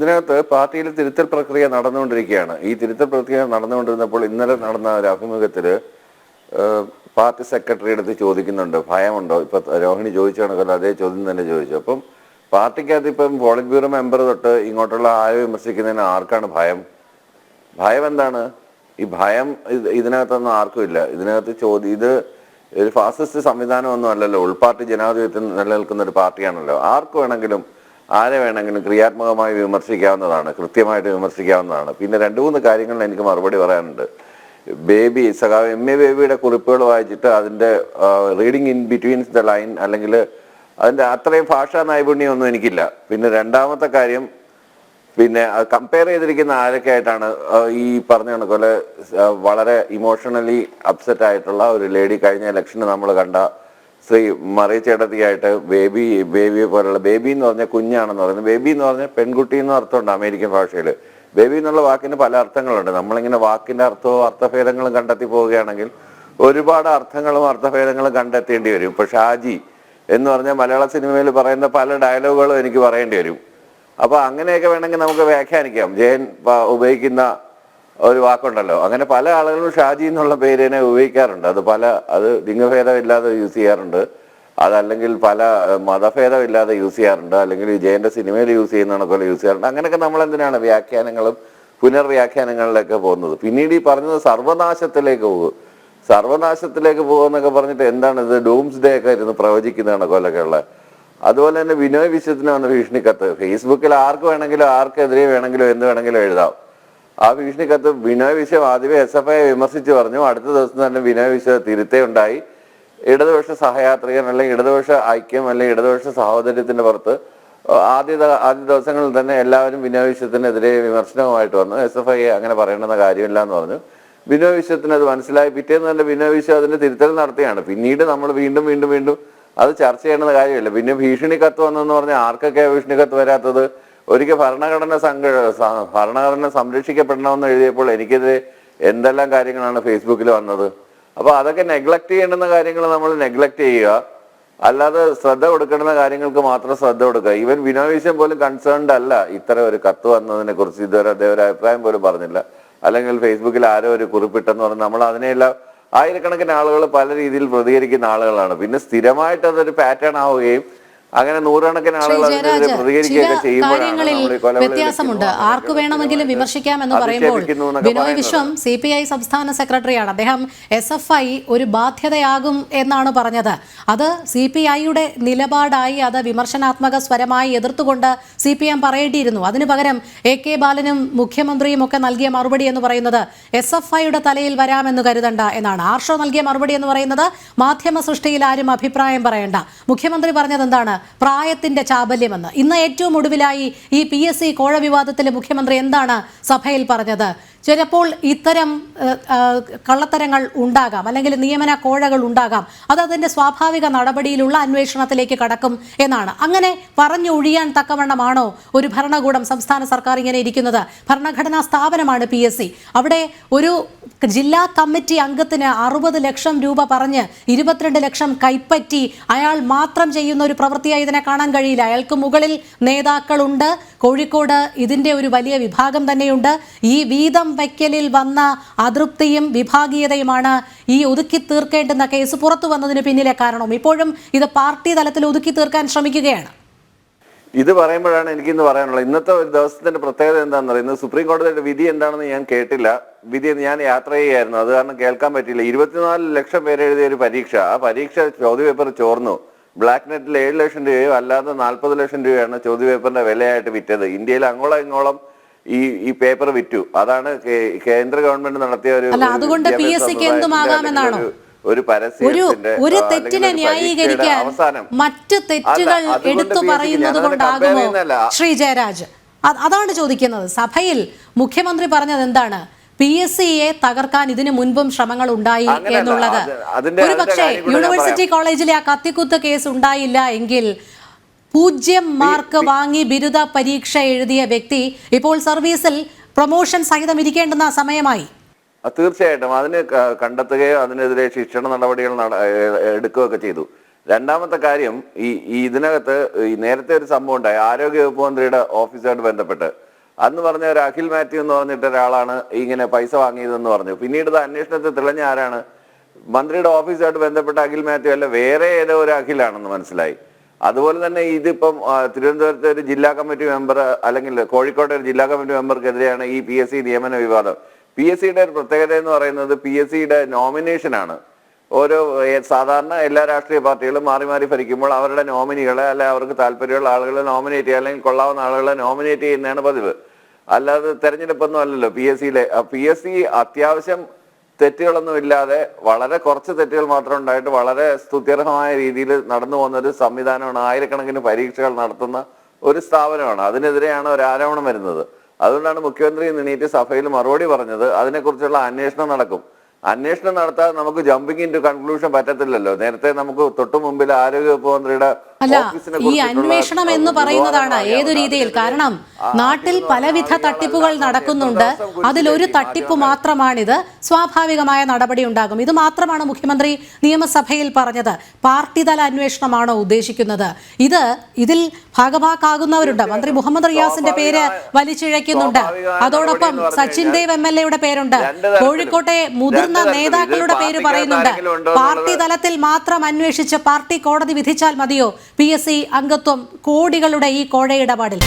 ഇതിനകത്ത് പാർട്ടിയിൽ തിരുത്തൽ പ്രക്രിയ നടന്നുകൊണ്ടിരിക്കുകയാണ്. ഈ തിരുത്തൽ പ്രക്രിയ നടന്നുകൊണ്ടിരുന്നപ്പോൾ ഇന്നലെ നടന്ന ഒരു അഭിമുഖത്തിൽ പാർട്ടി സെക്രട്ടറി അടുത്ത് ചോദിക്കുന്നുണ്ട്. ഭയമുണ്ടോ? ഇപ്പൊ രോഹിണി ചോദിച്ചാണ് കണക്കല്ല അതേ ചോദ്യം തന്നെ ചോദിച്ചു. അപ്പം പാർട്ടിക്കകത്ത് ഇപ്പം പോളിറ്റ് ബ്യൂറോ മെമ്പർ തൊട്ട് ഇങ്ങോട്ടുള്ള ആരെ വിമർശിക്കുന്നതിന് ആർക്കാണ് ഭയം? ഭയം എന്താണ്? ഈ ഭയം ഇത് ഇതിനകത്തൊന്നും ആർക്കും ഇല്ല. ഇതിനകത്ത് ചോദ്യം ഇത് ഒരു ഫാസിസ്റ്റ് സംവിധാനമൊന്നും അല്ലല്ലോ. ഉൾപാർട്ടി ജനാധിപത്യത്തിൽ നിലനിൽക്കുന്ന ഒരു പാർട്ടിയാണല്ലോ. ആർക്ക് വേണമെങ്കിലും ആരെ വേണമെങ്കിലും ക്രിയാത്മകമായി വിമർശിക്കാവുന്നതാണ് കൃത്യമായിട്ട് വിമർശിക്കാവുന്നതാണ്. പിന്നെ രണ്ട് മൂന്ന് കാര്യങ്ങളിൽ എനിക്ക് മറുപടി പറയാനുണ്ട്. ബേബി സഖാവ് എം എ ബേബിയുടെ കുറിപ്പുകൾ വായിച്ചിട്ട് അതിന്റെ reading in betweens the line അല്ലെങ്കിൽ അതിന്റെ അത്രയും ഭാഷാ നൈപുണ്യമൊന്നും എനിക്കില്ല. പിന്നെ രണ്ടാമത്തെ കാര്യം പിന്നെ കമ്പയർ ചെയ്തിരിക്കുന്ന ആരൊക്കെ ആയിട്ടാണ് ഈ പറഞ്ഞ കണക്കോലെ ആ, വളരെ ഇമോഷണലി അപ്സെറ്റ് ആയിട്ടുള്ള ഒരു ലേഡി കഴിഞ്ഞ ഇലക്ഷന് നമ്മൾ കണ്ട ശ്രീ മറിയ ചേട്ടത്തിയായിട്ട് ബേബി ബേബിയെ പോലുള്ള ബേബി എന്ന് പറഞ്ഞ കുഞ്ഞാണെന്ന് പറയുന്നത്. ബേബി എന്ന് പറഞ്ഞ പെൺകുട്ടി എന്ന് അർത്ഥമുണ്ട് അമേരിക്കൻ ഭാഷയിൽ ബേബി എന്നുള്ള വാക്കിന് പല അർത്ഥങ്ങളുണ്ട്. നമ്മളിങ്ങനെ വാക്കിന്റെ അർത്ഥവും അർത്ഥഭേദങ്ങളും കണ്ടെത്തി പോവുകയാണെങ്കിൽ ഒരുപാട് അർത്ഥങ്ങളും അർത്ഥഭേദങ്ങളും കണ്ടെത്തേണ്ടി വരും. ഇപ്പൊ ഷാജി എന്ന് പറഞ്ഞ മലയാള സിനിമയിൽ പറയുന്ന പല ഡയലോഗുകളും എനിക്ക് പറയേണ്ടി വരും. അപ്പൊ അങ്ങനെയൊക്കെ വേണമെങ്കിൽ നമുക്ക് വ്യാഖ്യാനിക്കാം. ജയൻ ഉപയോഗിക്കുന്ന ഒരു വാക്കുണ്ടല്ലോ. അങ്ങനെ പല ആളുകളും ഷാജി എന്നുള്ള പേരിനെ ഉപയോഗിക്കാറുണ്ട്. അത് പല അത് ലിംഗഭേദമില്ലാതെ യൂസ് ചെയ്യാറുണ്ട്. അതല്ലെങ്കിൽ പല മതഭേദമില്ലാതെ യൂസ് ചെയ്യാറുണ്ട്. അല്ലെങ്കിൽ വിജയന്റെ ജയന്റെ സിനിമയിൽ യൂസ് ചെയ്യുന്ന പോലെ യൂസ് ചെയ്യാറുണ്ട്. അങ്ങനെയൊക്കെ നമ്മൾ എന്തിനാണ് വ്യാഖ്യാനങ്ങളും പുനർവ്യാഖ്യാനങ്ങളിലൊക്കെ പോകുന്നത്? പിന്നീട് ഈ പറഞ്ഞത് സർവനാശത്തിലേക്ക് പോകും. സർവനാശത്തിലേക്ക് പോകുന്നൊക്കെ പറഞ്ഞിട്ട് എന്താണ് ഇത്? ഡൂംസ് ഡേ ഒക്കെ ഇരുന്ന് പ്രവചിക്കുന്നതാണ് കൊല്ലൊക്കെ ഉള്ളത് അതുപോലെ തന്നെ വിനോയ് വിശ്വത്തിന് വന്ന ഭീഷണിക്കത്ത്. ഫേസ്ബുക്കിൽ ആർക്ക് വേണമെങ്കിലും ആർക്കെതിരെ വേണമെങ്കിലും എന്ത് വേണമെങ്കിലും എഴുതാം. ആ ഭീഷണിക്കത്ത് വിനോയ് വിശ്വം ആദ്യമേ എസ് എഫ് ഐ വിമർശിച്ച് പറഞ്ഞു അടുത്ത ദിവസം തന്നെ വിനോയ് വിശ്വ തിരുത്തേ ഉണ്ടായി. ഇടതുപക്ഷ സഹയാത്രികൻ അല്ലെങ്കിൽ ഇടതുപക്ഷ ഐക്യം അല്ലെങ്കിൽ ഇടതുപക്ഷ സഹോദര്യത്തിന്റെ പുറത്ത് ആദ്യ ആദ്യ ദിവസങ്ങളിൽ തന്നെ എല്ലാവരും വിനോയ് വിശ്വത്തിനെതിരെ വിമർശനവുമായിട്ട് വന്നു. എസ് എഫ് ഐ അങ്ങനെ പറയണമെന്ന കാര്യമില്ല എന്ന് പറഞ്ഞു. വിനോയ് വിശ്വത്തിന് അത് മനസ്സിലായി. പിറ്റേന്ന് തന്നെ വിനോയ് വിശ്വം അതിന്റെ തിരുത്തൽ നടത്തിയാണ്. പിന്നീട് നമ്മൾ വീണ്ടും വീണ്ടും വീണ്ടും അത് ചർച്ച ചെയ്യേണ്ട കാര്യമില്ല. പിന്നെ ഭീഷണി കത്ത് വന്നെന്ന് പറഞ്ഞാൽ ആർക്കൊക്കെ ഭീഷണി കത്ത് വരാത്തത്? ഒരിക്കൽ ഭരണഘടന സംഘ ഭരണഘടന സംരക്ഷിക്കപ്പെടണമെന്ന് എഴുതിയപ്പോൾ എനിക്കെതിരെ എന്തെല്ലാം കാര്യങ്ങളാണ് ഫേസ്ബുക്കിൽ വന്നത്. അപ്പൊ അതൊക്കെ നെഗ്ലക്ട് ചെയ്യേണ്ടുന്ന കാര്യങ്ങൾ നമ്മൾ നെഗ്ലക്ട് ചെയ്യുക. അല്ലാതെ ശ്രദ്ധ കൊടുക്കേണ്ടുന്ന കാര്യങ്ങൾക്ക് മാത്രം ശ്രദ്ധ കൊടുക്കുക. ഈവൻ വിനോദ് പോലും കൺസേൺഡ് അല്ല ഇത്ര ഒരു കത്ത് വന്നതിനെ കുറിച്ച്. ഇതുവരെ അദ്ദേഹം ഒരു അഭിപ്രായം പോലും പറഞ്ഞില്ല. അല്ലെങ്കിൽ ഫേസ്ബുക്കിൽ ആരോ ഒരു കുറിപ്പിട്ടെന്ന് പറഞ്ഞ് നമ്മൾ അതിനെല്ലാം ആയിരക്കണക്കിന് ആളുകൾ പല രീതിയിൽ പ്രതികരിക്കുന്ന ആളുകളാണ്. പിന്നെ സ്ഥിരമായിട്ട് അതൊരു പാറ്റേൺ ആവുകയും അങ്ങനെ നൂറുകണക്കിന് ആളുകൾ പ്രതികരിക്കുകയൊക്കെ ചെയ്യുമ്പോഴാണ് വ്യത്യാസമുണ്ട്. ആർക്ക് വേണമെങ്കിലും വിമർശിക്കാം എന്ന് പറയുമ്പോൾ Binoy. Viswam C P I സംസ്ഥാന സെക്രട്ടറിയാണ്. അദ്ദേഹം എസ് എഫ് ഐ ഒരു ബാധ്യതയാകും എന്നാണ് പറഞ്ഞത്. അത് സി പി ഐയുടെ നിലപാടായി അത് വിമർശനാത്മക സ്വരമായി എതിർത്തുകൊണ്ട് സി പി എം പറയേണ്ടിയിരുന്നു. അതിനു പകരം എ കെ ബാലനും മുഖ്യമന്ത്രിയും ഒക്കെ നൽകിയ മറുപടി എന്ന് പറയുന്നത് എസ് എഫ് ഐയുടെ തലയിൽ വരാമെന്ന് കരുതണ്ട എന്നാണ്. ആർഷോ നൽകിയ മറുപടി എന്ന് പറയുന്നത് മാധ്യമ സൃഷ്ടിയിൽ ആരും അഭിപ്രായം പറയണ്ട. മുഖ്യമന്ത്രി പറഞ്ഞത് എന്താണ്? പ്രായത്തിന്റെ ചാബല്യമെന്ന്. ഇന്ന് ഏറ്റവും ഒടുവിലായി ഈ പി എസ് സി കോഴ മുഖ്യമന്ത്രി എന്താണ് സഭയിൽ പറഞ്ഞത്? ചിലപ്പോൾ ഇത്തരം കള്ളത്തരങ്ങൾ ഉണ്ടാകാം അല്ലെങ്കിൽ നിയമന കോഴകൾ ഉണ്ടാകാം. അത് അതിന്റെ സ്വാഭാവിക നടപടിയിലുള്ള അന്വേഷണത്തിലേക്ക് കടക്കും എന്നാണ്. അങ്ങനെ പറഞ്ഞു പറഞ്ഞൊഴിയാൻ തക്കവണ്ണമാണോ ഒരു ഭരണകൂടം സംസ്ഥാന സർക്കാർ ഇങ്ങനെ ഇരിക്കുന്നത്? ഭരണഘടനാ സ്ഥാപനമാണ് പി എസ് സി അവിടെ ഒരു ജില്ലാ കമ്മിറ്റി അംഗത്തിന് അറുപത് ലക്ഷം രൂപ പറഞ്ഞ് ഇരുപത്തിരണ്ട് ലക്ഷം കൈപ്പറ്റി അയാൾ മാത്രം ചെയ്യുന്ന ഒരു പ്രവൃത്തിയായി ഇതിനെ കാണാൻ കഴിയില്ല. അയാൾക്ക് മുകളിൽ നേതാക്കളുണ്ട്. കോഴിക്കോട് ഇതിന്റെ ഒരു വലിയ വിഭാഗം തന്നെയുണ്ട്. ഈ വീതം വയ്ക്കലിൽ വന്ന അതൃപ്തിയും വിഭാഗീയതയുമാണ് ഈ ഒതുക്കി തീർക്കേണ്ടുന്ന കേസ് പുറത്തു വന്നതിന് പിന്നിലെ കാരണം. ഇപ്പോഴും ഇത് പാർട്ടി തലത്തിൽ ഒതുക്കി തീർക്കാൻ ശ്രമിക്കുകയാണ്. ഇത് പറയുമ്പോഴാണ് എനിക്കിന്ന് പറയാനുള്ളത്. ഇന്നത്തെ ഒരു ദിവസത്തിന്റെ പ്രത്യേകത എന്താണെന്ന് പറയുന്നത് സുപ്രീം കോടതിയുടെ വിധി എന്താണെന്ന് ഞാൻ കേട്ടില്ല. വിധി ഞാൻ യാത്ര ചെയ്യുകയായിരുന്നു. അത് കാരണം കേൾക്കാൻ പറ്റില്ല ഇരുപത്തിനാല് ലക്ഷം പേര് എഴുതിയ ഒരു പരീക്ഷ. ആ പരീക്ഷ ചോദ്യപേപ്പർ ചോർന്നു. ബ്ലാക്ക് നെറ്റിൽ ഏഴ് ലക്ഷം രൂപയോ അല്ലാതെ നാൽപ്പത് ലക്ഷം രൂപയാണ് ചോദ്യപേപ്പറിന്റെ വിലയായിട്ട് വിറ്റത്. ഇന്ത്യയിൽ അങ്ങോളം ഇങ്ങോളം ഈ ഈ പേപ്പർ വിറ്റു. അതാണ് കേന്ദ്ര ഗവൺമെന്റ് നടത്തിയ ഒരു അല്ല, അതുകൊണ്ട് പി എസ് സിക്ക് എന്തും സമ്പ്രദായത്തിന്റെ ആകാമെന്നാണോ? അല്ലെങ്കിൽ ഒരു- ഒരു ഒരു തെറ്റിനെ ന്യായീകരിക്കാൻ മറ്റ് തെറ്റുകൾ എടുത്തു പറയുന്നത് കൊണ്ടാകുമോ? ശ്രീ ജയരാജ് അതാണ് ചോദിക്കുന്നത്. സഭയിൽ മുഖ്യമന്ത്രി പറഞ്ഞത് എന്താണ്? പി എസ് സിയെ തകർക്കാൻ ഇതിനു മുൻപും ശ്രമങ്ങൾ ഉണ്ടായി എന്നുള്ളത്. അത് ഒരു പക്ഷേ കാര്യം കൂടെ ഞാൻ യൂണിവേഴ്സിറ്റി കോളേജിലെ ആ കത്തിക്കുത്ത് കേസ് ഉണ്ടായില്ല എങ്കിൽ പൂജ്യം മാർക്ക് വാങ്ങി ബിരുദ പരീക്ഷ എഴുതിയ വ്യക്തി ഇപ്പോൾ സർവീസിൽ പ്രൊമോഷൻ സഹിതം ഇരിക്കേണ്ടുന്ന സമയമായി. തീർച്ചയായിട്ടും. അതിന് കണ്ടെത്തുകയോ അതിനെതിരെ ശിക്ഷണ നടപടികൾ എടുക്കുകയൊക്കെ ചെയ്തു. രണ്ടാമത്തെ കാര്യം ഈ ഈ ഇതിനകത്ത് ഈ നേരത്തെ ഒരു സംഭവം ഉണ്ടായി. ആരോഗ്യ വകുപ്പ് മന്ത്രിയുടെ ഓഫീസുമായിട്ട് ബന്ധപ്പെട്ട്. അന്ന് പറഞ്ഞ ഒരു അഖിൽ മാത്യു എന്ന് പറഞ്ഞിട്ട് ഒരാളാണ് ഇങ്ങനെ പൈസ വാങ്ങിയതെന്ന് പറഞ്ഞു. പിന്നീട് ഇത് അന്വേഷണത്തിൽ തെളിഞ്ഞ ആരാണ്? മന്ത്രിയുടെ ഓഫീസുമായിട്ട് ബന്ധപ്പെട്ട അഖിൽ മാത്യു അല്ല വേറെ ഏതോ ഒരു അഖിലാണെന്ന് മനസ്സിലായി. അതുപോലെ തന്നെ ഇതിപ്പം തിരുവനന്തപുരത്തെ ഒരു ജില്ലാ കമ്മിറ്റി മെമ്പർ അല്ലെങ്കിൽ കോഴിക്കോട്ടെ ഒരു ജില്ലാ കമ്മിറ്റി മെമ്പർക്കെതിരെയാണ് ഈ പി എസ് സി നിയമന വിവാദം. പി എസ് സിയുടെ ഒരു പ്രത്യേകത എന്ന് പറയുന്നത് പി എസ് സിയുടെ നോമിനേഷനാണ്. ഓരോ സാധാരണ എല്ലാ രാഷ്ട്രീയ പാർട്ടികളും മാറി മാറി ഭരിക്കുമ്പോൾ അവരുടെ നോമിനികളെ അല്ലെ അവർക്ക് താല്പര്യമുള്ള ആളുകളെ നോമിനേറ്റ് ചെയ്യുക അല്ലെങ്കിൽ കൊള്ളാവുന്ന ആളുകളെ നോമിനേറ്റ് ചെയ്യുന്നതാണ് പതിവ്. അല്ലാതെ തെരഞ്ഞെടുപ്പൊന്നും അല്ലല്ലോ പി എസ് സിയിലെ പി എസ് സി അത്യാവശ്യം തെറ്റുകളൊന്നും ഇല്ലാതെ വളരെ കുറച്ച് തെറ്റുകൾ മാത്രം ഉണ്ടായിട്ട് വളരെ സ്തുത്യർഹമായ രീതിയിൽ നടന്നു പോകുന്ന ഒരു സംവിധാനമാണ് ആയിരക്കണക്കിന് പരീക്ഷകൾ നടത്തുന്ന ഒരു സ്ഥാപനമാണ്. അതിനെതിരെയാണ് ഒരു ആരോപണം വരുന്നത്. അതുകൊണ്ടാണ് മുഖ്യമന്ത്രി നീണീറ്റ് സഭയിൽ മറുപടി പറഞ്ഞത്. അതിനെക്കുറിച്ചുള്ള അന്വേഷണം നടക്കും. അന്വേഷണം നടത്താതെ നമുക്ക് ജമ്പിങ് ഇൻ ടു കൺക്ലൂഷൻ പറ്റത്തില്ലല്ലോ. നേരത്തെ നമുക്ക് തൊട്ടു മുമ്പിൽ ആരോഗ്യവകുപ്പ് മന്ത്രിയുടെ അല്ല ഈ അന്വേഷണം എന്ന് പറയുന്നതാണ് ഏതു രീതിയിൽ. കാരണം നാട്ടിൽ പലവിധ തട്ടിപ്പുകൾ നടക്കുന്നുണ്ട്. അതിലൊരു തട്ടിപ്പ് മാത്രമാണിത്. സ്വാഭാവികമായ നടപടി ഉണ്ടാകും. ഇത് മാത്രമാണ് മുഖ്യമന്ത്രി നിയമസഭയിൽ പറഞ്ഞത്. പാർട്ടിതല അന്വേഷണമാണോ ഉദ്ദേശിക്കുന്നത്. ഇത് ഇതിൽ ഭാഗമാക്കാകുന്നവരുണ്ട് മന്ത്രി മുഹമ്മദ് റിയാസിന്റെ പേര് വലിച്ചിഴയ്ക്കുന്നുണ്ട്. അതോടൊപ്പം സച്ചിൻ ദേവ് എം എൽ എയുടെ പേരുണ്ട്. കോഴിക്കോട്ടെ മുതിർന്ന നേതാക്കളുടെ പേര് പറയുന്നുണ്ട്. പാർട്ടി തലത്തിൽ മാത്രം അന്വേഷിച്ച് പാർട്ടി കോടതി വിധിച്ചാൽ മതിയോ? പി എസ് സി അംഗത്വം കോടികളുടെ ഈ കോഴയിടപാടിൽ.